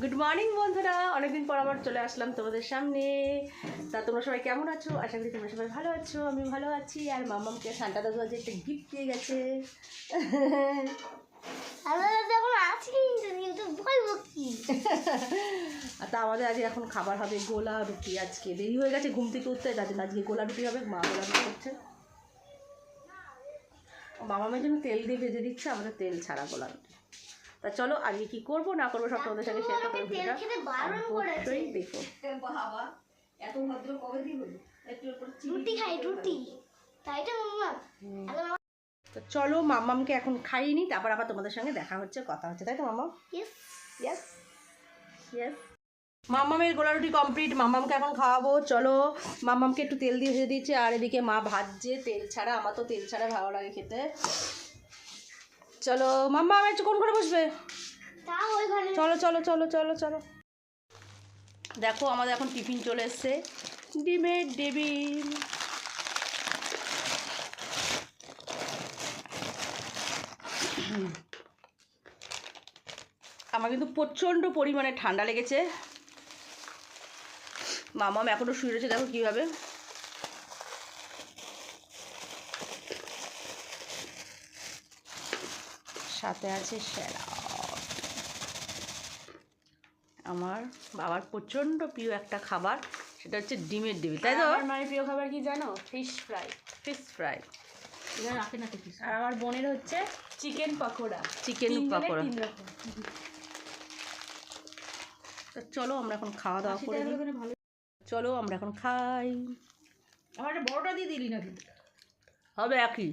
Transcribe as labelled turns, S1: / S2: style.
S1: Good morning বন্ধুরা। অনেকদিন পর আবার চলে আসলাম তোমাদের সামনে। তা তোমরা সবাই কেমন আছো? আশা করি তোমরা সবাই ভালো আছো আমি ভালো আছি। আর মামামকে সান্টা দাদু আজ একটা গিফট দিয়ে গেছে। তা আমাদের আজকে এখন খাবার হবে গোলা রুটি। আজকে দেরি হয়ে গেছে ঘুম থেকে উঠতে যাচ্ছে আজকে গোলা রুটি হবে মা গোলা রুটি করছে। মামামের জন্য তেল দিয়ে ভেজে দিচ্ছে আমাদের তেল ছাড়া গোলা রুটি। তা চলো আজকে কি করব না করব সব তোমাদের সঙ্গে শেয়ার করতে
S2: তেল খেতে বারণ করেছে।
S1: অবশ্যই দেখো
S2: রুটি খাই রুটি। তাই তো মামা। হ্যালো মামা।
S1: তো চলো মাম্মামকে এখন খাইয়ে খাইনি তারপর আবার তোমাদের সঙ্গে দেখা হচ্ছে কথা হচ্ছে তাই তো মাম্মাম
S2: ইয়েস
S1: ইয়েস ইয়েস মাম্মামের গোলা রুটি কমপ্লিট মাম্মামকে এখন খাওয়াবো চলো। মাম্মামকে একটু তেল দিয়ে ভেজে দিচ্ছে আর এদিকে মা ভাজছে তেল ছাড়া আমার তো তেল ছাড়া ভালো লাগে খেতে। চলো মাম্মা আমার একটু কোন করে বসবে? চলো চলো চলো চলো চলো। দেখো আমাদের এখন টিফিন চলে এসছে। ডিমের ডেবিন আমার কিন্তু প্রচণ্ড পরিমাণে ঠান্ডা লেগেছে। মামাম এখনও শুয়ে রয়েছে দেখো কীভাবে। সাথে আছে স্যালাড আমার বাবার প্রচণ্ড প্রিয় একটা খাবার সেটা হচ্ছে ডিমের ডিবি তাই তো?
S3: আমার মায়ের প্রিয় খাবার কি জানো? ফিশ ফ্রাই
S1: ফিশ ফ্রাই
S3: রাখে না ফিশ আর আমার বোনের হচ্ছে চিকেন পকোড়া।
S1: চিকেন পাকোড়া। তো চলো আমরা এখন খাওয়া দাওয়া করে
S3: ভালো
S1: চলো আমরা এখন খাই।
S3: আমার বড়টা দিয়ে দিলি না
S1: হবে একই।